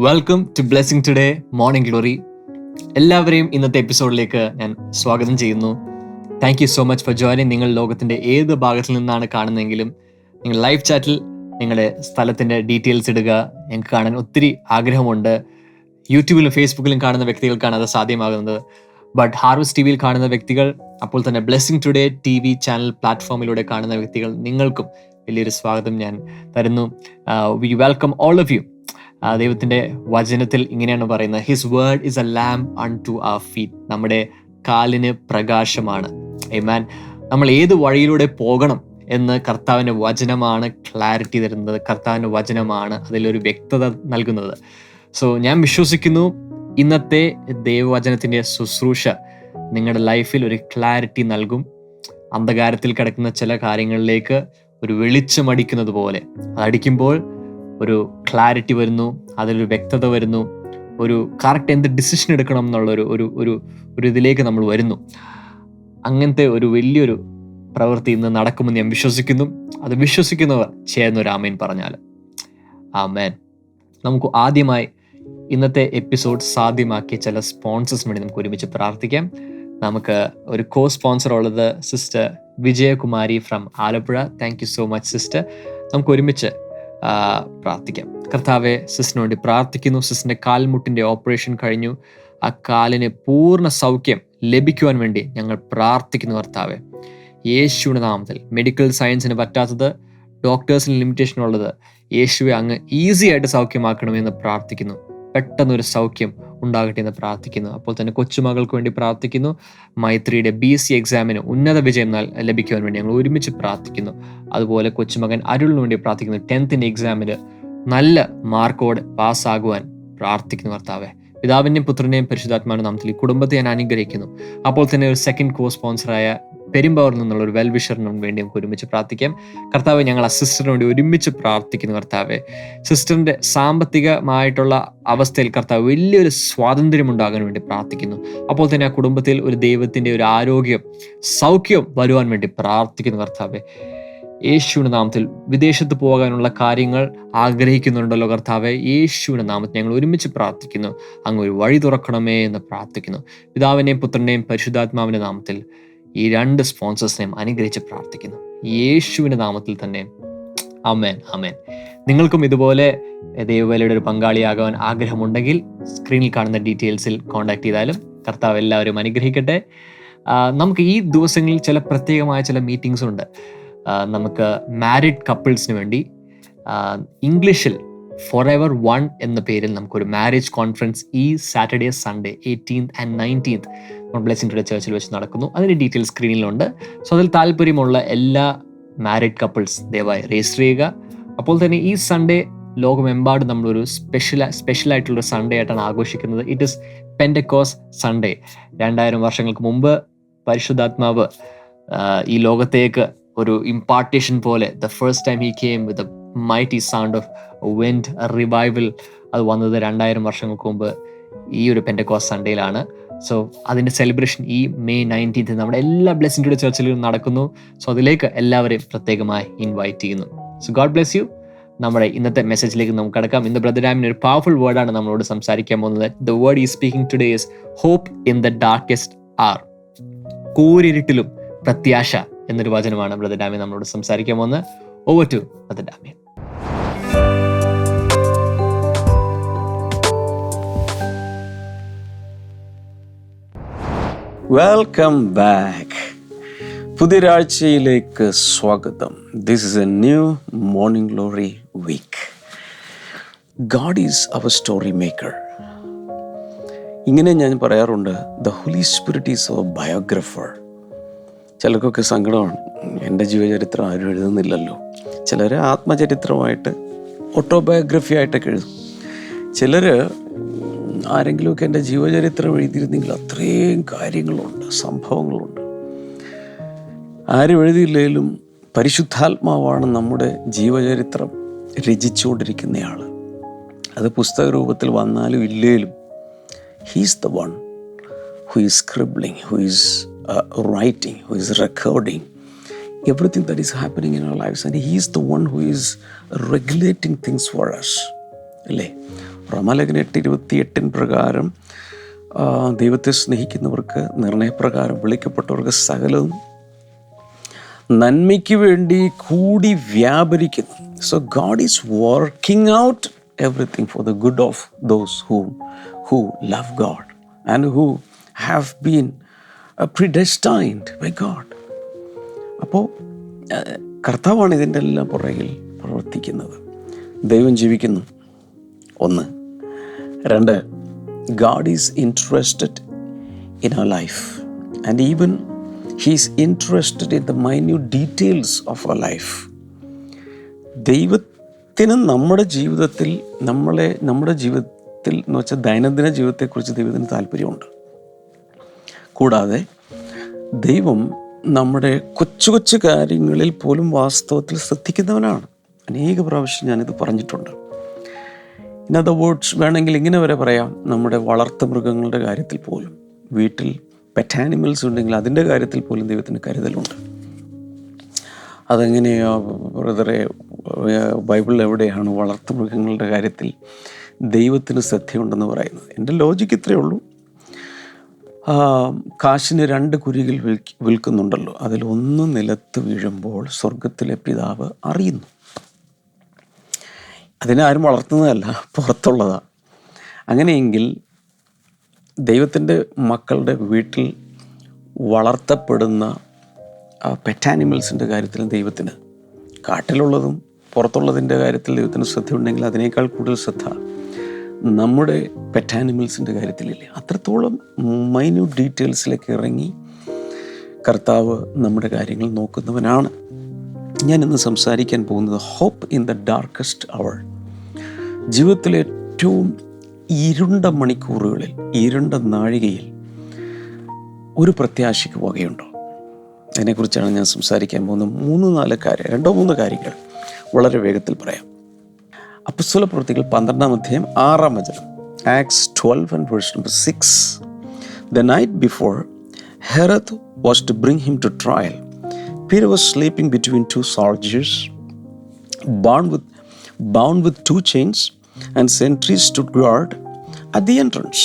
Welcome to blessing today morning glory എല്ലാവരെയും ഇന്നത്തെ എപ്പിസോഡിലേക്ക് ഞാൻ സ്വാഗതം ചെയ്യുന്നു. Thank you so much for joining നിങ്ങൾ ലോകത്തിന്റെ ഏത് ഭാഗത്തിൽ നിന്നാണ് കാണുന്നതെങ്കിലും നിങ്ങൾ ലൈവ് ചാറ്റിൽ നിങ്ങളുടെ സ്ഥലത്തിന്റെ ഡീറ്റെയിൽസ് ഇടുക. ഞങ്ങൾക്ക് കാണാൻ ഒത്തിരി ആഗ്രഹമുണ്ട്. യൂട്യൂബിലും ഫേസ്ബുക്കിലും കാണുന്ന വ്യക്തികൾക്കാണ് അത് സാധ്യമാകുന്നത്. ബട്ട് ഹാർവസ് ടി വിയിൽ കാണുന്ന വ്യക്തികൾ അപ്പോൾ തന്നെ ബ്ലെസ്സിങ് ടുഡേ ടി വി ചാനൽ പ്ലാറ്റ്ഫോമിലൂടെ കാണുന്ന വ്യക്തികൾ നിങ്ങൾക്കും വലിയൊരു സ്വാഗതം ഞാൻ തരുന്നു. We welcome all of you ദൈവത്തിന്റെ വചനത്തിൽ ഇങ്ങനെയാണ് പറയുന്നത്. His word is a lamp unto a feet നമ്മുടെ കാലിന് പ്രകാശമാണ്. മാൻ നമ്മൾ ഏത് വഴിയിലൂടെ പോകണം എന്ന് കർത്താവിന്റെ വചനമാണ് ക്ലാരിറ്റി തരുന്നത്. കർത്താവിന്റെ വചനമാണ് അതിലൊരു വ്യക്തത നൽകുന്നത്. സോ ഞാൻ വിശ്വസിക്കുന്നു ഇന്നത്തെ ദൈവവചനത്തിന്റെ ശുശ്രൂഷ നിങ്ങളുടെ ലൈഫിൽ ഒരു ക്ലാരിറ്റി നൽകും. അന്ധകാരത്തിൽ കിടക്കുന്ന ചില കാര്യങ്ങളിലേക്ക് ഒരു വെളിച്ചമടിക്കുന്നത് പോലെ അതടിക്കുമ്പോൾ ഒരു ക്ലാരിറ്റി വരുന്നു അതിലൊരു വ്യക്തത വരുന്നു ഒരു കറക്റ്റ് എന്ത് ഡിസിഷൻ എടുക്കണം എന്നുള്ള ഒരു ഒരു ഒരു ഇതിലേക്ക് നമ്മൾ വരുന്നു. അങ്ങനത്തെ ഒരു വലിയൊരു പ്രവൃത്തി ഇന്ന് നടക്കുമെന്ന് ഞാൻ വിശ്വസിക്കുന്നു. അത് വിശ്വസിക്കുന്നവർ ചേർന്ന് ഒരു ആമേൻ പറഞ്ഞാൽ. ആമേൻ. നമുക്ക് ആദ്യമായി ഇന്നത്തെ എപ്പിസോഡ് സാധ്യമാക്കിയ ചില സ്പോൺസേഴ്സിന് വേണ്ടി നമുക്ക് ഒരുമിച്ച് പ്രാർത്ഥിക്കാം. നമുക്ക് ഒരു കോ സ്പോൺസർ ഉള്ളത് sister Vijayakumari from Alappuzha. Thank you so much sister നമുക്ക് ഒരുമിച്ച് പ്രാർത്ഥിക്കാം. കർത്താവെ സിസ്റ്റിന് വേണ്ടി പ്രാർത്ഥിക്കുന്നു. സിസ്റ്റിന്റെ കാൽമുട്ടിന്റെ ഓപ്പറേഷൻ കഴിഞ്ഞു. ആ കാലിന് പൂർണ സൗഖ്യം ലഭിക്കുവാൻ വേണ്ടി ഞങ്ങൾ പ്രാർത്ഥിക്കുന്നു കർത്താവെ. യേശുവിന്റെ നാമത്തിൽ മെഡിക്കൽ സയൻസിന് പറ്റാത്തത് ഡോക്ടേഴ്സിന് ലിമിറ്റേഷൻ ഉള്ളത് യേശുവെ അങ്ങ് ഈസി ആയിട്ട് സൗഖ്യമാക്കണമെന്ന് പ്രാർത്ഥിക്കുന്നു. പെട്ടെന്നൊരു സൗഖ്യം ഉണ്ടാകട്ടെ എന്ന് പ്രാർത്ഥിക്കുന്നു. അപ്പോൾ തന്നെ കൊച്ചുമകൾക്ക് വേണ്ടി പ്രാർത്ഥിക്കുന്നു. മൈത്രിയുടെ ബി സി എക്സാമിന് ഉന്നത വിജയം ലഭിക്കുവാൻ വേണ്ടി ഞങ്ങൾ ഒരുമിച്ച് പ്രാർത്ഥിക്കുന്നു. അതുപോലെ കൊച്ചുമകൻ അരുളിന് വേണ്ടി പ്രാർത്ഥിക്കുന്നു. ടെൻത്തിന്റെ എക്സാമിന് നല്ല മാർക്കോടെ പാസ്സാകുവാൻ പ്രാർത്ഥിക്കുന്നു കർത്താവെ. പിതാവിന്റെയും പുത്രനെയും പരിശുദ്ധാത്മാവിനും നാമത്തിൽ ഈ കുടുംബത്തെ ഞാൻ അനുഗ്രഹിക്കുന്നു. അപ്പോൾ തന്നെ ഒരു സെക്കൻഡ് കോ സ്പോൺസറായ പെരുമ്പാവൂരിൽ നിന്നുള്ള ഒരു വെൽവിഷറിനും വേണ്ടി നമുക്ക് ഒരുമിച്ച് പ്രാർത്ഥിക്കാം. കർത്താവ് ഞങ്ങൾ ആ സിസ്റ്ററിന് വേണ്ടി ഒരുമിച്ച് പ്രാർത്ഥിക്കുന്നു കർത്താവെ. സിസ്റ്ററിന്റെ സാമ്പത്തികമായിട്ടുള്ള അവസ്ഥയിൽ കർത്താവ് വലിയൊരു സ്വാതന്ത്ര്യം ഉണ്ടാകാൻ വേണ്ടി പ്രാർത്ഥിക്കുന്നു. അപ്പോൾ തന്നെ ആ കുടുംബത്തിൽ ഒരു ദൈവത്തിന്റെ ഒരു ആരോഗ്യം സൗഖ്യം വരുവാൻ വേണ്ടി പ്രാർത്ഥിക്കുന്നു കർത്താവെ. യേശുവിന്റെ നാമത്തിൽ വിദേശത്ത് പോകാനുള്ള കാര്യങ്ങൾ ആഗ്രഹിക്കുന്നുണ്ടല്ലോ കർത്താവെ. യേശുവിന്റെ നാമത്തിൽ ഞങ്ങൾ ഒരുമിച്ച് പ്രാർത്ഥിക്കുന്നു. അങ്ങ് ഒരു വഴി തുറക്കണമേ എന്ന് പ്രാർത്ഥിക്കുന്നു. പിതാവിനെയും പുത്രനെയും പരിശുദ്ധാത്മാവിന്റെ നാമത്തിൽ ഈ രണ്ട് സ്പോൺസേഴ്സിനെയും അനുഗ്രഹിച്ച് പ്രാർത്ഥിക്കുന്നു. യേശുവിന്റെ നാമത്തിൽ തന്നെ. അമേൻ അമേൻ നിങ്ങൾക്കും ഇതുപോലെ ദൈവവേലയുടെ ഒരു പങ്കാളിയാകാൻ ആഗ്രഹമുണ്ടെങ്കിൽ സ്ക്രീനിൽ കാണുന്ന ഡീറ്റെയിൽസിൽ കോൺടാക്ട് ചെയ്താലും കർത്താവ് എല്ലാവരും അനുഗ്രഹിക്കട്ടെ. നമുക്ക് ഈ ദിവസങ്ങളിൽ ചില പ്രത്യേകമായ ചില മീറ്റിംഗ്സ് ഉണ്ട് നമുക്ക് മാരിഡ് കപ്പിൾസിന് വേണ്ടി ഇംഗ്ലീഷിൽ ഫോർ എവർ വൺ എന്ന പേരിൽ നമുക്കൊരു മാരേജ് കോൺഫറൻസ് ഈ Saturday Sunday eighteenth and nineteenth non ബ്ലെസിന്റെ ചേർച്ചിൽ വെച്ച് നടക്കുന്നു. അതിന്റെ ഡീറ്റെയിൽസ് സ്ക്രീനിലുണ്ട് സോ അതിൽ താല്പര്യമുള്ള എല്ലാ മാരിഡ് കപ്പിൾസ് ദയവായി രജിസ്റ്റർ ചെയ്യുക. അപ്പോൾ തന്നെ ഈ സൺഡേ ലോകമെമ്പാടും നമ്മളൊരു സ്പെഷ്യൽ സ്പെഷ്യൽ ആയിട്ടുള്ള സൺഡേ ആയിട്ടാണ് ആഘോഷിക്കുന്നത്. ഇറ്റ് ഇസ് പെൻഡക്കോസ് സൺഡേ രണ്ടായിരം വർഷങ്ങൾക്ക് മുമ്പ് പരിശുദ്ധാത്മാവ് ഈ ലോകത്തേക്ക് ഒരു ഇമ്പാർട്ടേഷൻ പോലെ the first time he came with mighty sound of wind revival അത് വന്നത് രണ്ടായിരം വർഷങ്ങൾക്ക് മുമ്പ് ഈ ഒരു പെൻഡക്കോസ് സൺഡേയിലാണ് സോ അതിന്റെ സെലിബ്രേഷൻ ഈ മെയ് നയന്റീൻത്ത് നമ്മുടെ എല്ലാ ബ്ലെസ്സിംഗ് ചർച്ചിലും നടക്കുന്നു. സോ അതിലേക്ക് എല്ലാവരെയും പ്രത്യേകമായി ഇൻവൈറ്റ് ചെയ്യുന്നു. സോ ഗോഡ് ബ്ലെസ് യു നമ്മുടെ ഇന്നത്തെ മെസ്സേജിലേക്ക് നമുക്ക് കടക്കാം. ഇന്ന് ബ്രദർ ഡാമിന് ഒരു പവർഫുൾ വേർഡാണ് നമ്മളോട് സംസാരിക്കാൻ പോകുന്നത്. ദ വേർഡ് ഈ speaking today is hope in the darkest hour കൂരിരുട്ടിലും പ്രത്യാശ എന്നൊരു വചനമാണ് ബ്രദർ ഡാമി നമ്മളോട് സംസാരിക്കാൻ പോകുന്നത്. Over to brother Dami welcome back പുതിയൊരാഴ്ചയിലേക്ക് സ്വാഗതം. This is a new morning glory week God is our story maker ഇങ്ങനെ ഞാൻ പറയാറുണ്ട് the holy spirit is our biographer ചിലർക്കൊക്കെ സങ്കടമാണ് എന്റെ ജീവചരിത്രം ആരും എഴുതുന്നില്ലല്ലോ. ചിലർ ആത്മചരിത്രമായിട്ട് ഓട്ടോബയോഗ്രഫി ആയിട്ടൊക്കെ എഴുതും. ചിലർ ആരെങ്കിലുമൊക്കെ എന്റെ ജീവചരിത്രം എഴുതിയിരുന്നെങ്കിൽ അത്രയും കാര്യങ്ങളുണ്ട് സംഭവങ്ങളുണ്ട് ആരും എഴുതിയില്ലെങ്കിലും പരിശുദ്ധാത്മാവാണ് നമ്മുടെ ജീവചരിത്രം രചിച്ചുകൊണ്ടിരിക്കുന്നയാൾ അത് പുസ്തക രൂപത്തിൽ വന്നാലും ഇല്ലേലും he's the one who is scribbling who is writing who is recording everything that is happening in our lives. And He is the one who is regulating things for us. അല്ലേ റമലേഖന എട്ട് ഇരുപത്തി എട്ടിൻ പ്രകാരം ദൈവത്തെ സ്നേഹിക്കുന്നവർക്ക് നിർണയപ്രകാരം വിളിക്കപ്പെട്ടവർക്ക് സകലവും നന്മയ്ക്ക് വേണ്ടി കൂടി വ്യാപരിക്കുന്നു. So God is working out everything for the good of those who who love God and who have been predestined by God അപ്പോൾ കർത്താവാണ് ഇതിന്റെ എല്ലാം പുറകിൽ പ്രവർത്തിക്കുന്നത്. ദൈവം ജീവിക്കുന്നു. ഒന്ന് രണ്ട് God is interested in our life and even he's interested in the minute details of our life ദൈവത്തിന് നമ്മുടെ ജീവിതത്തിൽ നമ്മളെ നമ്മുടെ ജീവിതത്തിൽ എന്ന് വെച്ചാൽ ദൈനംദിന ജീവിതത്തെക്കുറിച്ച് ദൈവത്തിന് താല്പര്യമുണ്ട്. കൂടാതെ ദൈവം നമ്മുടെ കൊച്ചു കൊച്ചു കാര്യങ്ങളിൽ പോലും വാസ്തവത്തിൽ ശ്രദ്ധിക്കുന്നവനാണ്. അനേക പ്രാവശ്യം ഞാനിത് പറഞ്ഞിട്ടുണ്ട്. ഇൻ അതർ വേർഡ്സ് വേണമെങ്കിൽ ഇങ്ങനെ വരെ പറയാം. നമ്മുടെ വളർത്തു മൃഗങ്ങളുടെ കാര്യത്തിൽ പോലും. വീട്ടിൽ പെറ്റ് ആനിമൽസ് ഉണ്ടെങ്കിൽ അതിന്റെ കാര്യത്തിൽ പോലും ദൈവത്തിന് കരുതലുണ്ട്. അതെങ്ങനെയാ ബ്രദറെ ബൈബിളിൽ എവിടെയാണ് വളർത്തു മൃഗങ്ങളുടെ കാര്യത്തിൽ ദൈവത്തിന് ശ്രദ്ധയുണ്ടെന്ന് പറയുന്നത്? എന്റെ ലോജിക്ക് ഇത്രയേ ഉള്ളൂ. കാശിന് രണ്ട് കുരികൾ വിൽക്ക് വിൽക്കുന്നുണ്ടല്ലോ. അതിൽ ഒന്ന് നിലത്ത് വീഴുമ്പോൾ സ്വർഗത്തിലെ പിതാവ് അറിയുന്നു. അതിനെ ആരും വളർത്തുന്നതല്ല പുറത്തുള്ളതാണ് അങ്ങനെയെങ്കിൽ ദൈവത്തിന്റെ മക്കളുടെ വീട്ടിൽ വളർത്തപ്പെടുന്ന പെറ്റ് ആനിമൽസിന്റെ കാര്യത്തിലും ദൈവത്തിന് കാട്ടിലുള്ളതും പുറത്തുള്ളതിന്റെ കാര്യത്തിൽ ദൈവത്തിന് ശ്രദ്ധയുണ്ടെങ്കിൽ അതിനേക്കാൾ കൂടുതൽ ശ്രദ്ധ നമ്മുടെ പെറ്റ് ആനിമൽസിന്റെ കാര്യത്തിലില്ലേ. അത്രത്തോളം മൈന്യൂട്ട് ഡീറ്റെയിൽസിലേക്ക് ഇറങ്ങി കർത്താവ് നമ്മുടെ കാര്യങ്ങൾ നോക്കുന്നവനാണ്. ഞാൻ ഇന്ന് സംസാരിക്കാൻ പോകുന്നത് hope in the darkest hour ജീവിതത്തിലെ ഏറ്റവും ഇരുണ്ട മണിക്കൂറുകളിൽ ഇരുണ്ട നാഴികയിൽ ഒരു പ്രത്യാശയ്ക്ക് വകയുണ്ടോ അതിനെക്കുറിച്ചാണ് ഞാൻ സംസാരിക്കാൻ പോകുന്നത്. മൂന്ന് നാല് കാര്യം രണ്ടോ മൂന്ന് കാര്യങ്ങൾ വളരെ വേഗത്തിൽ പറയാം. അപ്പസ്വല പ്രവൃത്തികൾ പന്ത്രണ്ടാം അധ്യായം ആറാം വചനം. Acts twelve and verse number six. The night before Herod was to bring him to trial Peter was sleeping between two soldiers, bound with bound with two chains and sentries stood guard at the entrance.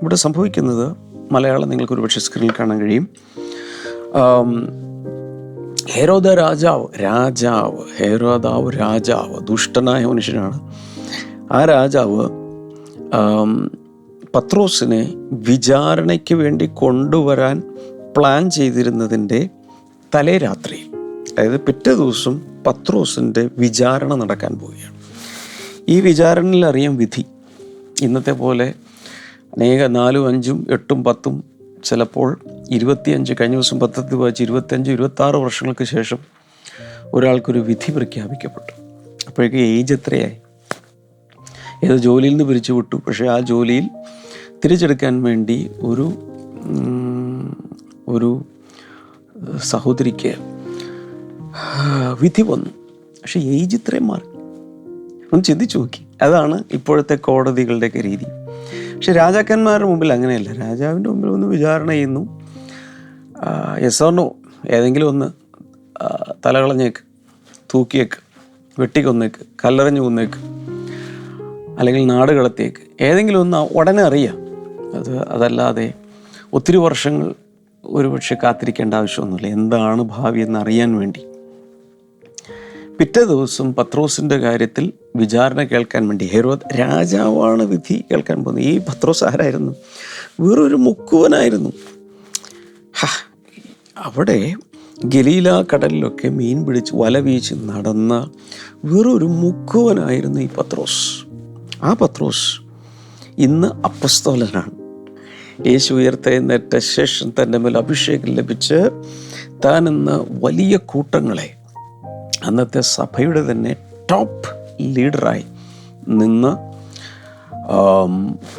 ഇവിടെ സംഭവിക്കുന്നത് മലയാളം നിങ്ങൾക്ക് ഒരുപക്ഷെ സ്ക്രീനിൽ കാണാൻ കഴിയും. ഹെരോദ രാജാവ് രാജാവ് ഹെരോദാവ് രാജാവ് ദുഷ്ടനായ മനുഷ്യനാണ്. ആ രാജാവ് പത്രോസിനെ വിചാരണയ്ക്ക് വേണ്ടി കൊണ്ടുവരാൻ പ്ലാൻ ചെയ്തിരുന്നതിന്റെ തലേ രാത്രി അതായത് പിറ്റേ ദിവസം പത്രോസിന്റെ വിചാരണ നടക്കാൻ പോവുകയാണ്. ഈ വിചാരണയിൽ അറിയാം വിധി. ഇന്നത്തെ പോലെ അനേക നാലും അഞ്ചും എട്ടും പത്തും ചിലപ്പോൾ ഇരുപത്തിയഞ്ച് കഴിഞ്ഞ ദിവസം പത്രത്തിൽ വായിച്ച് ഇരുപത്തിയഞ്ച് ഇരുപത്താറ് വർഷങ്ങൾക്ക് ശേഷം ഒരാൾക്കൊരു വിധി പ്രഖ്യാപിക്കപ്പെട്ടു. അപ്പോഴേക്ക് ഏജ് എത്രയായി? ഏതോ ജോലിയിൽ നിന്ന് പിരിച്ചു വിട്ടു. പക്ഷേ ആ ജോലിയിൽ തിരിച്ചെടുക്കാൻ വേണ്ടി ഒരു ഒരു സഹോദരിക്ക് വിധി വന്നു. പക്ഷെ ഏജ് ഇത്രയും മാറി. ഒന്ന് ചിന്തിച്ചു നോക്കി. അതാണ് ഇപ്പോഴത്തെ കോടതികളുടെയൊക്കെ രീതി. പക്ഷെ രാജാക്കന്മാരുടെ മുമ്പിൽ അങ്ങനെയല്ല. രാജാവിന്റെ മുമ്പിൽ ഒന്ന് വിചാരണ ചെയ്യുന്നു. യെസോർണോ ഏതെങ്കിലും ഒന്ന് തലകളഞ്ഞേക്ക് തൂക്കിയേക്ക് വെട്ടിക്കൊന്നേക്ക് കല്ലെറിഞ്ഞു കൊന്നേക്ക് അല്ലെങ്കിൽ നാട് ഏതെങ്കിലും ഒന്ന് ഉടനെ അറിയാം. അത് അതല്ലാതെ ഒത്തിരി വർഷങ്ങൾ ഒരുപക്ഷെ കാത്തിരിക്കേണ്ട ആവശ്യമൊന്നുമില്ല. എന്താണ് ഭാവി എന്ന് അറിയാൻ വേണ്ടി. പിറ്റേ ദിവസം പത്രോസിന്റെ കാര്യത്തിൽ വിചാരണ കേൾക്കാൻ വേണ്ടി ഹെരോദ് രാജാവാണ് വിധി കേൾക്കാൻ പോകുന്നത്. ഈ പത്രോസ് ആരായിരുന്നു? വേറൊരു മുക്കുവനായിരുന്നു. അവിടെ ഗലീല കടലിലൊക്കെ മീൻ പിടിച്ച് വല വീച്ച് നടന്ന വെറൊരു മുക്കുവനായിരുന്നു ഈ പത്രോസ്. ആ പത്രോസ് ഇന്ന് അപ്പസ്തോലനാണ്. യേശു ഉയർത്തെഴുന്നേറ്റ ശേഷം തന്റെ മേൽ അഭിഷേകം ലഭിച്ച് താൻ ഇന്ന് വലിയ കൂട്ടങ്ങളെ അന്നത്തെ സഭയുടെ തന്നെ ടോപ്പ് ലീഡറായി നിന്ന്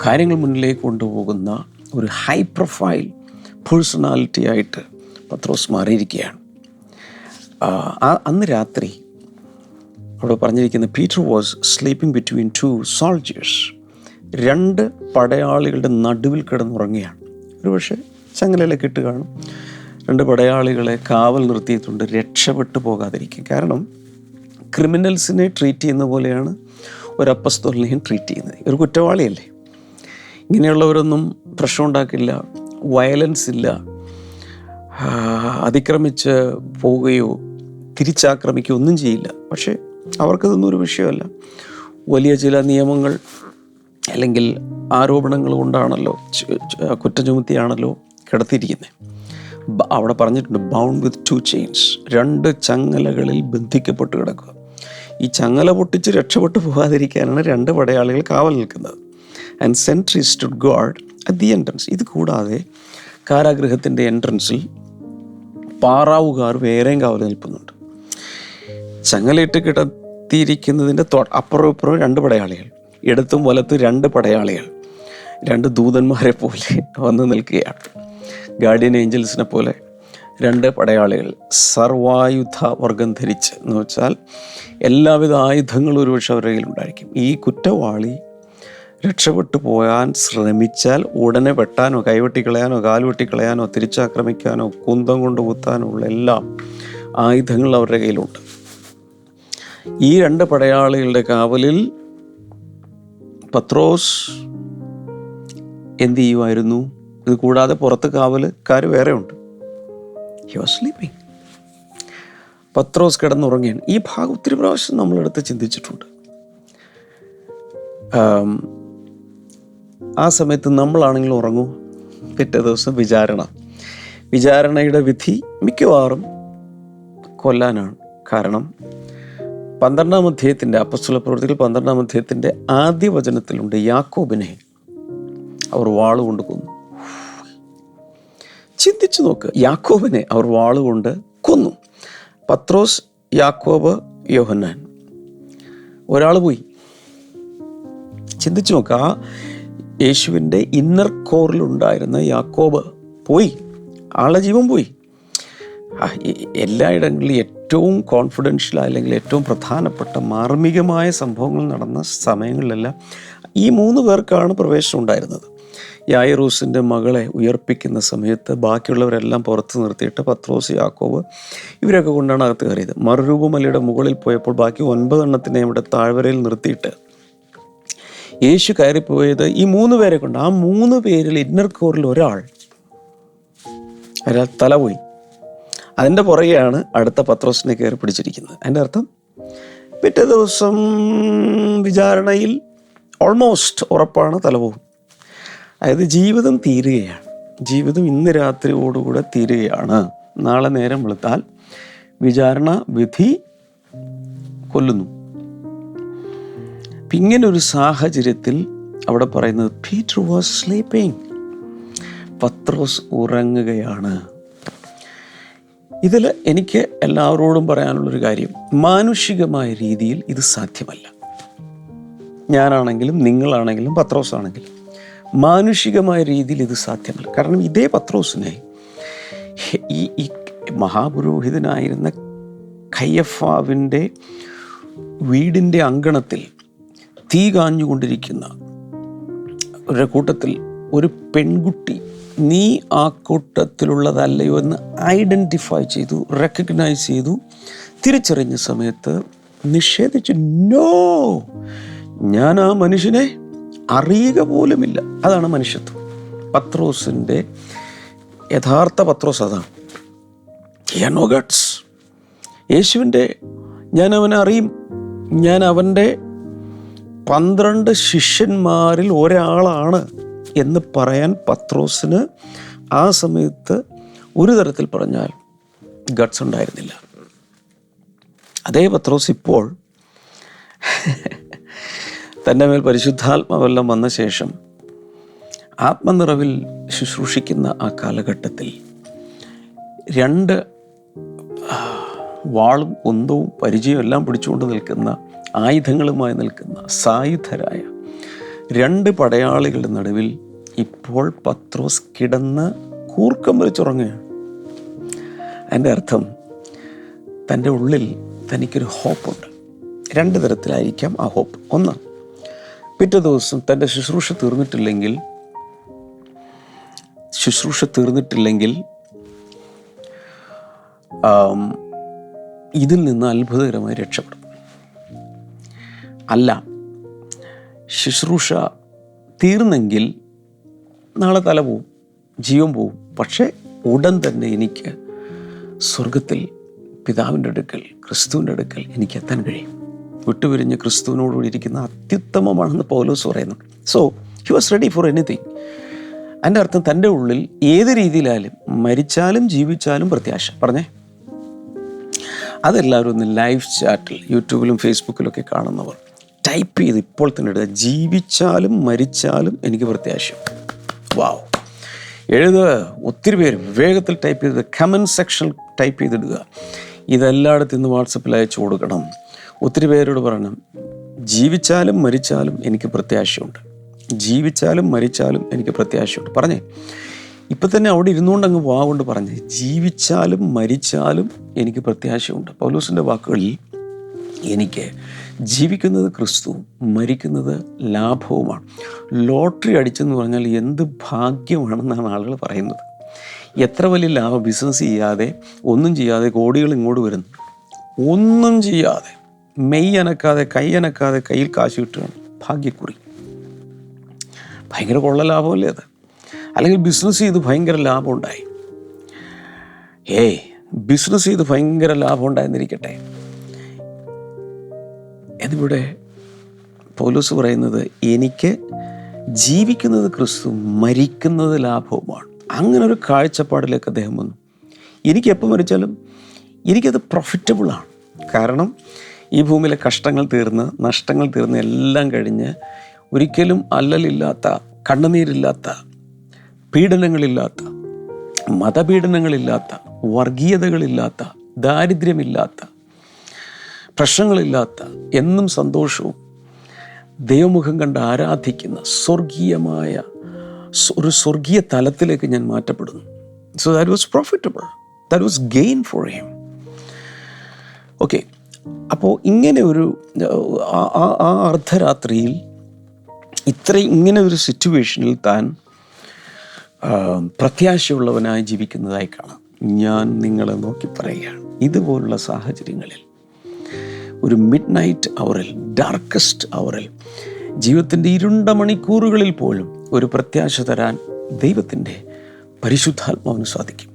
കാര്യങ്ങൾ മുന്നിലേക്ക് കൊണ്ടുപോകുന്ന ഒരു ഹൈ പ്രൊഫൈൽ പേഴ്സണാലിറ്റി ആയിട്ട് പത്രോസ് മാറിയിരിക്കുകയാണ്. അന്ന് രാത്രി അവിടെ പറഞ്ഞിരിക്കുന്ന Peter was sleeping between two soldiers രണ്ട് പടയാളികളുടെ നടുവിൽ കിടന്നുറങ്ങുകയാണ്. ഒരു പക്ഷേ ചങ്ങലയിലൊക്കെ ഇട്ട് കാണും. രണ്ട് പടയാളികളെ കാവൽ നിർത്തിയിട്ടുണ്ട് രക്ഷപ്പെട്ടു പോകാതിരിക്കും കാരണം ക്രിമിനൽസിനെ ട്രീറ്റ് ചെയ്യുന്ന പോലെയാണ് ഒരു ട്രീറ്റ് ചെയ്യുന്നത്. ഒരു കുറ്റവാളിയല്ലേ? ഇങ്ങനെയുള്ളവരൊന്നും പ്രശ്നം ഉണ്ടാക്കില്ല വയലൻസ് ഇല്ല അതിക്രമിച്ച് പോവുകയോ തിരിച്ചാക്രമിക്കുകയോ ഒന്നും ചെയ്യില്ല. പക്ഷേ അവർക്കതൊന്നും ഒരു വിഷയമല്ല. വലിയ ചില നിയമങ്ങൾ അല്ലെങ്കിൽ ആരോപണങ്ങൾ കൊണ്ടാണല്ലോ കുറ്റം ചുമത്തിയാണല്ലോ കിടത്തിയിരിക്കുന്നത്. അവിടെ പറഞ്ഞിട്ടുണ്ട് ബൗണ്ട് വിത്ത് ടു ചെയിൻസ് രണ്ട് ചങ്ങലകളിൽ ബന്ധിക്കപ്പെട്ട് കിടക്കുക. ഈ ചങ്ങല പൊട്ടിച്ച് രക്ഷപ്പെട്ടു പോകാതിരിക്കാനാണ് രണ്ട് പടയാളികൾ കാവൽ നിൽക്കുന്നത്. And sentry stood guard at the entrance ഇത് കൂടാതെ കാരാഗൃഹത്തിന്റെ എൻട്രൻസിൽ പാറാവുകാർ വേറെയും കാവൽ നിൽക്കുന്നുണ്ട്. ചങ്ങലയിട്ട് കിടത്തിയിരിക്കുന്നതിന്റെ അപ്പുറം ഇപ്പുറം രണ്ട് പടയാളികൾ. ഇടത്തും വലത്തും രണ്ട് പടയാളികൾ രണ്ട് ദൂതന്മാരെ പോലെ വന്ന് നിൽക്കുകയാണ്. ഗാർഡിയൻ ഏഞ്ചൽസിനെ പോലെ രണ്ട് പടയാളികൾ സർവായുധ വർഗം ധരിച്ച് എന്ന് വെച്ചാൽ എല്ലാവിധ ആയുധങ്ങളും ഒരുപക്ഷെ അവരുടെ കയ്യിലുണ്ടായിരിക്കും ഈ കുറ്റവാളി രക്ഷപ്പെട്ടു പോകാൻ ശ്രമിച്ചാൽ ഉടനെ വെട്ടാനോ കൈവെട്ടിക്കളയാനോ കാൽ വെട്ടിക്കളയാനോ തിരിച്ചാക്രമിക്കാനോ കുന്തം കൊണ്ട് കുത്താനോ ഉള്ള എല്ലാം ആയുധങ്ങൾ അവരുടെ കയ്യിലുണ്ട്. ഈ രണ്ട് പടയാളികളുടെ കാവലിൽ പത്രോസ് എന്ത് ചെയ്യുമായിരുന്നു? ഇത് കൂടാതെ പുറത്ത് കാവൽക്കാർ വേറെ ഉണ്ട് വാസ് സ്ലീപ്പിംഗ് പത്രോസ് കിടന്നുറങ്ങിയാണ് ഈ ഭാഗം ഒത്തിരി പ്രാവശ്യം നമ്മളെടുത്ത് ചിന്തിച്ചിട്ടുണ്ട്. ആ സമയത്ത് നമ്മളാണെങ്കിലും ഉറങ്ങും. പിറ്റേ ദിവസം വിചാരണ. വിചാരണയുടെ വിധി മിക്കവാറും കൊല്ലാനാണ്. കാരണം പന്ത്രണ്ടാം അധ്യായത്തിന്റെ അപ്പസ്തുല പ്രവൃത്തികൾ പന്ത്രണ്ടാം അധ്യായത്തിന്റെ ആദ്യ വചനത്തിലുണ്ട്. യാക്കോബിനെ അവർ വാളുകൊണ്ട് കൊന്നു. ചിന്തിച്ചു നോക്ക് യാക്കോബിനെ അവർ വാളുകൊണ്ട് കൊന്നു. പത്രോസ് യാക്കോബ് യോഹന്നാൻ. ഒരാൾ പോയി. ചിന്തിച്ചു നോക്ക് ആ യേശുവിന്റെ ഇന്നർ കോറിലുണ്ടായിരുന്ന യാക്കോബ് പോയി. ആളുടെ ജീവൻ പോയി. എല്ലായിടങ്ങളിലും ഏറ്റവും കോൺഫിഡൻഷ്യൽ അല്ലെങ്കിൽ ഏറ്റവും പ്രധാനപ്പെട്ട മാർമികമായ സംഭവങ്ങൾ നടന്ന സമയങ്ങളിലെല്ലാം ഈ മൂന്ന് പേർക്കാണ് പ്രവേശനം ഉണ്ടായിരുന്നത്. യായറൂസിന്റെ മകളെ ഉയർപ്പിക്കുന്ന സമയത്ത് ബാക്കിയുള്ളവരെല്ലാം പുറത്ത് നിർത്തിയിട്ട് പത്രോസ് യാക്കോവ് ഇവരൊക്കെ കൊണ്ടാണ് അകത്ത് കയറിയത്. മറുരൂപമലയുടെ മുകളിൽ പോയപ്പോൾ ബാക്കി ഒൻപതെണ്ണത്തിനെ ഇവിടെ താഴ്വരയിൽ നിർത്തിയിട്ട് യേശു കയറിപ്പോയത് ഈ മൂന്ന് പേരെ കൊണ്ട്. ആ മൂന്ന് പേരിൽ ഇന്നർ കോറിൽ ഒരാൾ അയാൾ തല പോയി അതിന്റെ പുറകെയാണ് അടുത്ത പത്രോസിനെ കയറി പിടിച്ചിരിക്കുന്നത്. അതിന്റെ അർത്ഥം പിറ്റേ ദിവസം വിചാരണയിൽ ഓൾമോസ്റ്റ് ഉറപ്പാണ് തലപോകും. അതായത് ജീവിതം തീരുകയാണ്. ജീവിതം ഇന്ന് രാത്രിയോടുകൂടെ തീരുകയാണ്. നാളെ നേരം വെളുത്താൽ വിചാരണ വിധി കൊല്ലുന്നു. ഇങ്ങനെ ഒരു സാഹചര്യത്തിൽ അവിടെ പറയുന്നത് പീറ്റർ വാസ് സ്ലീപ്പിംഗ് പത്രോസ് ഉറങ്ങുകയാണ്. ഇതിൽ എനിക്ക് എല്ലാവരോടും പറയാനുള്ളൊരു കാര്യം മാനുഷികമായ രീതിയിൽ ഇത് സാധ്യമല്ല. ഞാനാണെങ്കിലും നിങ്ങളാണെങ്കിലും പത്രോസ് ആണെങ്കിലും മാനുഷികമായ രീതിയിൽ ഇത് സാധ്യമല്ല. കാരണം ഇതേ പത്രോസിനെ ഈ ഈ മഹാപുരോഹിതനായിരുന്ന കയ്യഫാവിന്റെ വീടിന്റെ അങ്കണത്തിൽ തീ കാഞ്ഞുകൊണ്ടിരിക്കുന്ന ഒരു കൂട്ടത്തിൽ ഒരു പെൺകുട്ടി നീ ആ കൂട്ടത്തിലുള്ളതല്ലയോ എന്ന് ഐഡന്റിഫൈ ചെയ്തു റെക്കഗ്നൈസ് ചെയ്തു. തിരിച്ചറിഞ്ഞ സമയത്ത് നിഷേധിച്ചു നോ ഞാൻ ആ മനുഷ്യനെ അറിയുക പോലുമില്ല. അതാണ് മനുഷ്യത്വം. പത്രോസിന്റെ യഥാർത്ഥ പത്രോസ് അതാണ്. നോ ഗഡ്സ് യേശുവിന്റെ ഞാൻ അവനെ അറിയും. ഞാൻ അവന്റെ പന്ത്രണ്ട് ശിഷ്യന്മാരിൽ ഒരാളാണ്. എന്ന് പറയാൻ പത്രോസിന് ആ സമയത്ത് ഒരു തരത്തിൽ പറഞ്ഞാൽ ഗട്സ് ഉണ്ടായിരുന്നില്ല. അതേ പത്രോസ് ഇപ്പോൾ തന്റെ മേൽ പരിശുദ്ധാത്മാവെല്ലാം വന്ന ശേഷം ആത്മനിറവിൽ ശുശ്രൂഷിക്കുന്ന ആ കാലഘട്ടത്തിൽ രണ്ട് വാളും കുന്തവും പരിചയവും എല്ലാം പിടിച്ചുകൊണ്ട് നിൽക്കുന്ന ആയുധങ്ങളുമായി നിൽക്കുന്ന സായുധരായ രണ്ട് പടയാളികളുടെ നടുവിൽ ഇപ്പോൾ പത്രോസ് കിടന്ന് കൂർക്കം വലിച്ചുറങ്ങുകയാണ് അതിന്റെ അർത്ഥം തന്റെ ഉള്ളിൽ തനിക്കൊരു ഹോപ്പുണ്ട്. രണ്ട് തരത്തിലായിരിക്കാം ആ ഹോപ്പ്. ഒന്ന് പിറ്റേ ദിവസം തന്റെ ശുശ്രൂഷ തീർന്നിട്ടില്ലെങ്കിൽ ശുശ്രൂഷ തീർന്നിട്ടില്ലെങ്കിൽ ഇതിൽ നിന്ന് അത്ഭുതകരമായി രക്ഷപ്പെടും. അല്ല ശുശ്രൂഷ തീർന്നെങ്കിൽ നാളെ തല പോവും ജീവൻ പോവും. പക്ഷേ ഉടൻ തന്നെ എനിക്ക് സ്വർഗത്തിൽ പിതാവിന്റെ അടുക്കൽ ക്രിസ്തുവിന്റെ അടുക്കൽ എനിക്ക് എത്താൻ കഴിയും. വിട്ടുപിരിഞ്ഞ് ക്രിസ്തുവിനോടുകൂടി ഇരിക്കുന്ന അത്യുത്തമമാണെന്ന് പൗലോസ് പറയുന്നുണ്ട്. So he was ready for anything അതിന്റെ അർത്ഥം തന്റെ ഉള്ളിൽ ഏത് രീതിയിലായാലും മരിച്ചാലും ജീവിച്ചാലും പ്രത്യാശ. പറഞ്ഞേ? അതെല്ലാവരും ഒന്ന് ലൈവ് ചാറ്റിൽ യൂട്യൂബിലും ഫേസ്ബുക്കിലും ഒക്കെ കാണുന്നവർ ടൈപ്പ് ചെയ്ത് ഇപ്പോൾ തന്നെ ഇടുക ജീവിച്ചാലും മരിച്ചാലും എനിക്ക് പ്രത്യാശ. വാവ്. എഴുതുക. ഒത്തിരി പേരും വേഗത്തിൽ ടൈപ്പ് ചെയ്ത് കമന്റ് സെക്ഷൻ ടൈപ്പ് ചെയ്തിടുക. ഇതെല്ലായിടത്തും ഇന്ന് വാട്സപ്പിൽ അയച്ചു കൊടുക്കണം. ഒത്തിരി പേരോട് പറയണം ജീവിച്ചാലും മരിച്ചാലും എനിക്ക് പ്രത്യാശയുണ്ട്. ജീവിച്ചാലും മരിച്ചാലും എനിക്ക് പ്രത്യാശയുണ്ട്. പറഞ്ഞേ. ഇപ്പം തന്നെ അവിടെ ഇരുന്നുകൊണ്ട് അങ്ങ് വാ പറഞ്ഞേ ജീവിച്ചാലും മരിച്ചാലും എനിക്ക് പ്രത്യാശയുണ്ട്. പൗലൂസിന്റെ വാക്കുകളിൽ എനിക്ക് ജീവിക്കുന്നത് ക്രിസ്തു മരിക്കുന്നത് ലാഭവുമാണ്. ലോട്ടറി അടിച്ചെന്ന് പറഞ്ഞാൽ എന്ത് ഭാഗ്യമാണെന്നാണ് ആളുകൾ പറയുന്നത്. എത്ര വലിയ ലാഭം ബിസിനസ് ചെയ്യാതെ ഒന്നും ചെയ്യാതെ കോടികൾ ഇങ്ങോട്ട് വരുന്നു. ഒന്നും ചെയ്യാതെ മെയ് അനക്കാതെ കൈ അനക്കാതെ കയ്യിൽ കാശ് കിട്ടുകയാണ്. ഭാഗ്യക്കുറി. ഭയങ്കര കൊള്ള ലാഭമല്ലേ അത്? അല്ലെങ്കിൽ ബിസിനസ് ചെയ്ത് ഭയങ്കര ലാഭം ഉണ്ടായി ഏയ് ബിസിനസ് ചെയ്ത് ഭയങ്കര ലാഭം ഉണ്ടായെന്നിരിക്കട്ടെ എന്നിവിടെ പൗലോസ് പറയുന്നത് എനിക്ക് ജീവിക്കുന്നത് ക്രിസ്തു മരിക്കുന്നത് ലാഭവുമാണ്. അങ്ങനെ ഒരു കാഴ്ചപ്പാടിലേക്ക് അദ്ദേഹം വന്നു. എനിക്ക് എപ്പോൾ മരിച്ചാലും എനിക്കത് പ്രൊഫിറ്റബിളാണ് കാരണം ഈ ഭൂമിയിലെ കഷ്ടങ്ങൾ തീർന്ന് നഷ്ടങ്ങൾ തീർന്ന് എല്ലാം കഴിഞ്ഞ് ഒരിക്കലും അല്ലലില്ലാത്ത കണ്ണുനീരില്ലാത്ത പീഡനങ്ങളില്ലാത്ത മതപീഡനങ്ങളില്ലാത്ത വർഗീയതകളില്ലാത്ത ദാരിദ്ര്യമില്ലാത്ത പ്രശ്നങ്ങളില്ലാത്ത എന്നും സന്തോഷവും ദൈവമുഖം കണ്ട് ആരാധിക്കുന്ന സ്വർഗീയമായ ഒരു സ്വർഗീയ തലത്തിലേക്ക് ഞാൻ മാറ്റപ്പെടുന്നു. So that was profitable that was gain for him okay അപ്പോൾ ഇങ്ങനെ ഒരു ആ- അർദ്ധരാത്രിയിൽ ഇത്ര ഇങ്ങനെ ഒരു സിറ്റുവേഷനിൽ താൻ പ്രത്യാശയുള്ളവനായി ജീവിക്കുന്നതായി കാണാം. ഞാൻ നിങ്ങളെ നോക്കി പറയുകയാണ്. ഇതുപോലുള്ള സാഹചര്യങ്ങളിൽ ഒരു മിഡ് നൈറ്റ് അവറിൽ ഡാർക്കസ്റ്റ് അവറിൽ ജീവിതത്തിന്റെ ഇരുണ്ട മണിക്കൂറുകളിൽ പോലും ഒരു പ്രത്യാശ തരാൻ ദൈവത്തിന്റെ പരിശുദ്ധാത്മാവിന് സാധിക്കും.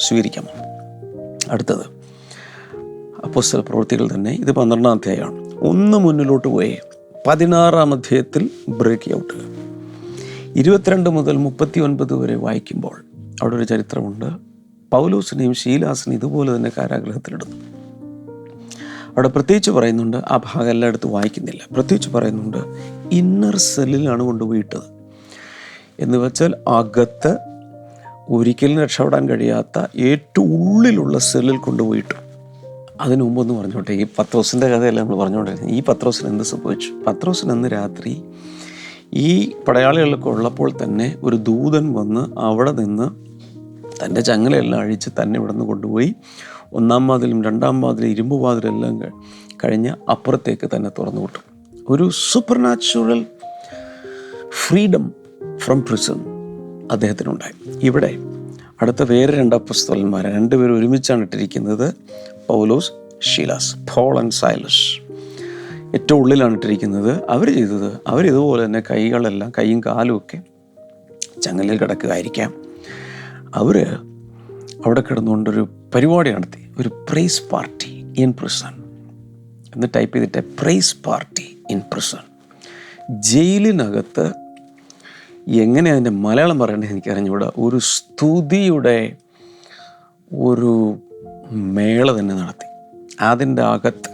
സ്വീകരിക്കാമോ അടുത്തത് അപ്പോസ്തല പ്രവൃത്തികൾ തന്നെ ഇത് പന്ത്രണ്ടാം അധ്യായമാണ്. ഒന്ന് മുന്നിലോട്ട് പോയേ പതിനാറാം അധ്യായത്തിൽ ബ്രേക്ക് ഔട്ട് ഇരുപത്തിരണ്ട് മുതൽ മുപ്പത്തി ഒൻപത് വരെ വായിക്കുമ്പോൾ അവിടെ ഒരു ചരിത്രമുണ്ട്. പൗലോസിനെയും ഷീലാസിനെയും ഇതുപോലെ തന്നെ കാരാഗ്രഹത്തിലിടുന്നു. അവിടെ പ്രത്യേകിച്ച് പറയുന്നുണ്ട് ആ ഭാഗം എല്ലായിടത്തും വായിക്കുന്നില്ല. പ്രത്യേകിച്ച് പറയുന്നുണ്ട് ഇന്നർ സെല്ലിലാണ് കൊണ്ടുപോയി ഇട്ടത് എന്ന് വെച്ചാൽ അകത്ത് ഒരിക്കലും രക്ഷപ്പെടാൻ കഴിയാത്ത ഏറ്റവും ഉള്ളിലുള്ള സെല്ലിൽ കൊണ്ടുപോയിട്ടു. അതിനു മുമ്പൊന്ന് പറഞ്ഞോട്ടെ ഈ പത്രോസിന്റെ കഥയല്ല നമ്മൾ പറഞ്ഞുകൊണ്ടിരുന്നത് ഈ പത്രോസിന് എന്ത് സംഭവിച്ചു? പത്രോസിന് അന്ന് രാത്രി ഈ പടയാളികളൊക്കെ ഉള്ളപ്പോൾ തന്നെ ഒരു ദൂതൻ വന്ന് അവിടെ നിന്ന് തന്റെ ചങ്ങലയെല്ലാം അഴിച്ച് തന്നെ ഇവിടെ നിന്ന് കൊണ്ടുപോയി ഒന്നാം വാതിലും രണ്ടാം വാതിലും ഇരുമ്പ് വാതിലെല്ലാം കഴിഞ്ഞ് അപ്പുറത്തേക്ക് തന്നെ തുറന്നു വിട്ടു ഒരു supernatural freedom from prison അദ്ദേഹത്തിനുണ്ടായി. ഇവിടെ അടുത്ത വേറെ രണ്ട് അപ്പസ്തോലന്മാർ രണ്ടുപേരും ഒരുമിച്ചാണ് ഇട്ടിരിക്കുന്നത് Paulose Silas Paul and Silas. ഏറ്റവും ഉള്ളിലാണ് ഇട്ടിരിക്കുന്നത്. അവർ ചെയ്തത് അവരിതുപോലെ തന്നെ കൈകളെല്ലാം കൈയും കാലും ഒക്കെ ചങ്ങലിൽ കിടക്കുകയായിരിക്കാം. അവർ അവിടെ കിടന്നുകൊണ്ടൊരു പരിപാടി നടത്തി. ഒരു പ്രൈസ് പാർട്ടി ഇൻ പ്രിസൺ എന്ന് ടൈപ്പ് ചെയ്തിട്ട് പ്രൈസ് പാർട്ടി ഇൻ പ്രിസൺ ജയിലിനകത്ത് എങ്ങനെ അതിന്റെ മലയാളം പറയണ്ടത് എനിക്ക് ഒരു സ്തുതിയുടെ ഒരു മേള തന്നെ നടത്തി. അതിന്റെ അകത്ത്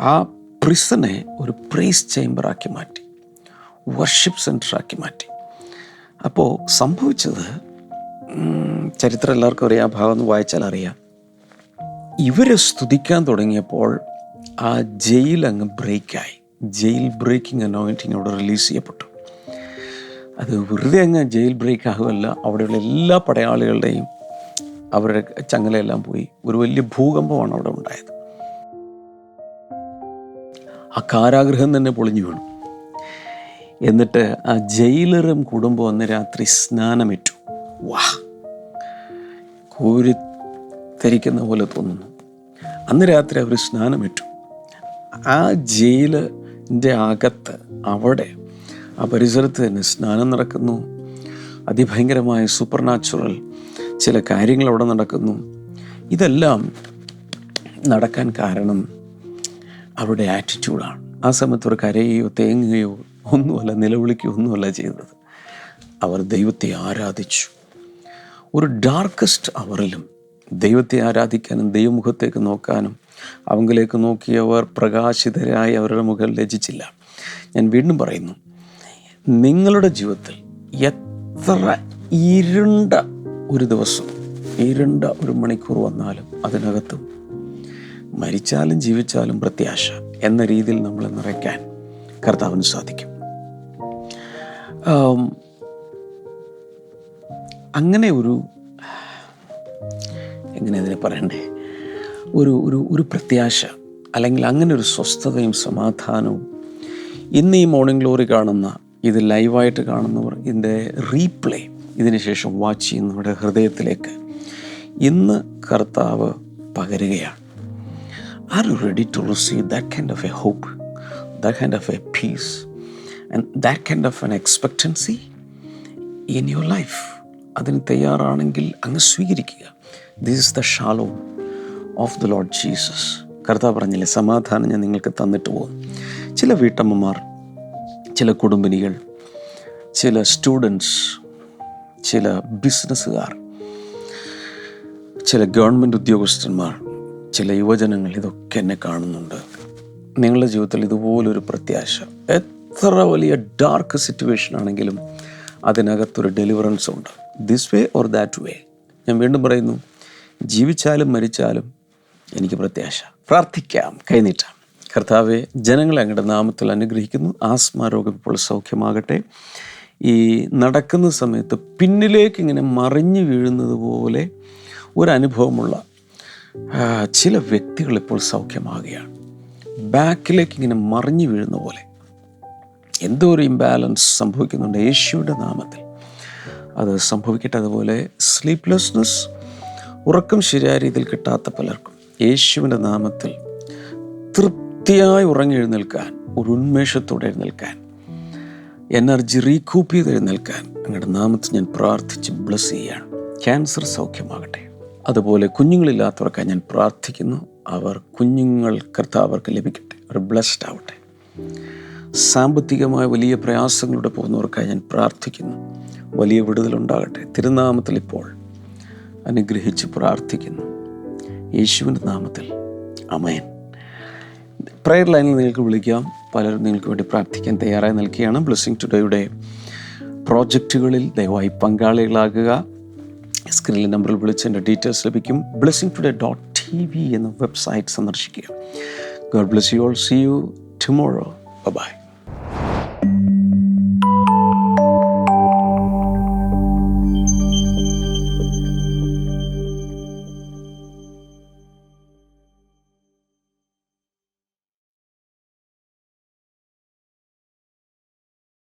ആ പ്രിസനെ ഒരു പ്രൈസ് ചേംബറാക്കി മാറ്റി. വർഷിപ്പ് സെന്ററാക്കി മാറ്റി. അപ്പോൾ സംഭവിച്ചത് ചരിത്രം എല്ലാവർക്കും അറിയാം ആ ഭാഗം ഒന്ന് വായിച്ചാൽ അറിയാം. ഇവരെ സ്തുതിക്കാൻ തുടങ്ങിയപ്പോൾ ആ ജയിൽ അങ്ങ് ബ്രേക്കായി. ജയിൽ ബ്രേക്കിംഗ് അനോയിന്റിങ് അവിടെ റിലീസ് ചെയ്യപ്പെട്ടു. അത് വെറുതെ അങ്ങ് ജയിൽ ബ്രേക്ക് ആകുമല്ല അവിടെയുള്ള എല്ലാ പടയാളികളുടെയും അവരുടെ ചങ്ങലയെല്ലാം പോയി. ഒരു വലിയ ഭൂകമ്പമാണ് അവിടെ ഉണ്ടായത്. ആ കാരാഗ്രഹം തന്നെ പൊളിഞ്ഞു വീണു. എന്നിട്ട് ആ ജയിലറും കുടുംബം അന്ന് രാത്രി സ്നാനമേറ്റു വാ. കോരിത്തരിക്കുന്ന പോലെ തോന്നുന്നു. അന്ന് രാത്രി അവർ സ്നാനമേറ്റു. ആ ജയിലിന്റെ അകത്ത് അവിടെ ആ പരിസരത്ത് തന്നെ സ്നാനം നടക്കുന്നു. അതിഭയങ്കരമായ സൂപ്പർ നാച്ചുറൽ ചില കാര്യങ്ങൾ അവിടെ നടക്കുന്നു. ഇതെല്ലാം നടക്കാൻ കാരണം അവരുടെ ആറ്റിറ്റ്യൂഡാണ് ആ സമയത്ത് അവർ കരയുകയോ തേങ്ങുകയോ ഒന്നുമല്ല നിലവിളിക്കുകയോ ഒന്നുമല്ല ചെയ്തത്. അവർ ദൈവത്തെ ആരാധിച്ചു. ഒരു ഡാർക്കസ്റ്റ് അവറിലും ദൈവത്തെ ആരാധിക്കാനും ദൈവമുഖത്തേക്ക് നോക്കാനും അവങ്കിലേക്ക് നോക്കിയവർ പ്രകാശിതരായി അവരുടെ മുഖം ലജിച്ചില്ല ഞാൻ വീണ്ടും പറയുന്നു നിങ്ങളുടെ ജീവിതത്തിൽ എത്ര ഇരുണ്ട ഒരു ദിവസം ഇരുണ്ട ഒരു മണിക്കൂർ വന്നാലും അതിനകത്തും മരിച്ചാലും ജീവിച്ചാലും പ്രത്യാശ എന്ന രീതിയിൽ നമ്മളെ നിറയ്ക്കാൻ കർത്താവിന് സാധിക്കും. അങ്ങനെ ഒരു എങ്ങനെ അതിനെ പറയണ്ടേ? ഒരു ഒരു ഒരു പ്രത്യാശ അല്ലെങ്കിൽ അങ്ങനെ ഒരു സ്വസ്ഥതയും സമാധാനവും. ഇന്ന് ഈ മോർണിംഗ് ഗ്ലോറി കാണുന്ന ഇത് ലൈവായിട്ട് കാണുന്നവർ ഇതിന്റെ റീപ്ലേ ഇതിന് ശേഷം വാച്ച് ചെയ്യുന്നവരുടെ ഹൃദയത്തിലേക്ക് ഇന്ന് കർത്താവ് പകരുകയാണ്. Are you ready to receive that kind of a hope that kind of a peace and that kind of an expectancy in your life അതിന് തയ്യാറാണെങ്കിൽ അങ്ങ് സ്വീകരിക്കുക. This is the shalom of the Lord Jesus കർത്താവ് പറഞ്ഞില്ലേ സമാധാനം ഞാൻ നിങ്ങൾക്ക് തന്നിട്ട് പോകും. ചില വീട്ടമ്മമാർ ചില കുടുംബിനികൾ ചില സ്റ്റുഡൻസ് ചില ബിസിനസ്സുകാർ ചില ഗവൺമെന്റ് ഉദ്യോഗസ്ഥന്മാർ ചില യുവജനങ്ങൾ ഇതൊക്കെ എന്നെ കാണുന്നുണ്ട്. നിങ്ങളുടെ ജീവിതത്തിൽ ഇതുപോലൊരു പ്രത്യാശ എത്ര വലിയ ഡാർക്ക് സിറ്റുവേഷൻ ആണെങ്കിലും അതിനകത്തൊരു ഡെലിവറൻസ് ഉണ്ട്. This way or that way ഞാൻ വീണ്ടും പറയുന്നു ജീവിച്ചാലും മരിച്ചാലും എനിക്ക് പ്രത്യാശ. പ്രാർത്ഥിക്കാം കൈനീട്ടാം. കർത്താവെ ജനങ്ങളെ അങ്ങയുടെ നാമത്തിൽ അനുഗ്രഹിക്കുന്നു. ആസ്മ രോഗം ഇപ്പോൾ സൗഖ്യമാകട്ടെ. ഈ നടക്കുന്ന സമയത്ത് പിന്നിലേക്ക് ഇങ്ങനെ മറിഞ്ഞു വീഴുന്നത് പോലെ ഒരനുഭവമുള്ള ചില വ്യക്തികൾ ഇപ്പോൾ സൗഖ്യമാകുകയാണ്. ബാക്കിലേക്ക് ഇങ്ങനെ മറിഞ്ഞു വീഴുന്ന പോലെ. എന്തോ ഒരു ഇംബാലൻസ് സംഭവിക്കുന്നുണ്ട് യേശുവിന്റെ നാമത്തിൽ. അത് സംഭവിക്കട്ടെ. അതുപോലെ സ്ലീപ്ലെസ്നെസ് ഉറക്കം ശരിയായ രീതിയിൽ കിട്ടാത്ത പലർക്കും. യേശുവിന്റെ നാമത്തിൽ തൃപ്തിയായി ഉറങ്ങി എഴുന്നേൽക്കാൻ ഒരു ഉന്മേഷത്തോടെ എഴുന്നേൽക്കാൻ എനർജി റീകൂപ്പ് ചെയ്ത് എഴുന്നേൽക്കാൻ അങ്ങയുടെ നാമത്തിൽ ഞാൻ പ്രാർത്ഥിച്ച് ബ്ലസ് ചെയ്യുകയാണ്. ക്യാൻസർ സൗഖ്യമാകട്ടെ. അതുപോലെ കുഞ്ഞുങ്ങളില്ലാത്തവർക്കായി ഞാൻ പ്രാർത്ഥിക്കുന്നു. അവർ കുഞ്ഞുങ്ങൾ കർത്താവർക്ക് ലഭിക്കട്ടെ. അവർ ബ്ലസ്ഡ് ആവട്ടെ. സാമ്പത്തികമായ വലിയ പ്രയാസങ്ങളിലൂടെ പോകുന്നവർക്കായി ഞാൻ പ്രാർത്ഥിക്കുന്നു. വലിയ വിടുതലുണ്ടാകട്ടെ. തിരുനാമത്തിൽ ഇപ്പോൾ അനുഗ്രഹിച്ച് പ്രാർത്ഥിക്കുന്നു. യേശുവിന്റെ നാമത്തിൽ. അമയൻ പ്രയർ ലൈനിൽ നിങ്ങൾക്ക് വിളിക്കാം. പലരും നിങ്ങൾക്ക് വേണ്ടി പ്രാർത്ഥിക്കാൻ തയ്യാറായി നിൽക്കുകയാണ്. ബ്ലെസ്സിങ് ടുഡേയുടെ പ്രോജക്റ്റുകളിൽ ദയവായി പങ്കാളികളാകുക. സ്ക്രീനിൽ നമ്പറിൽ വിളിച്ച് എന്റെ ഡീറ്റെയിൽസ് ലഭിക്കും. ബ്ലെസ്സിങ് ടുഡേ ഡോട്ട് ടി വി എന്ന വെബ്സൈറ്റ് സന്ദർശിക്കുക. God bless you all see you tomorrow bye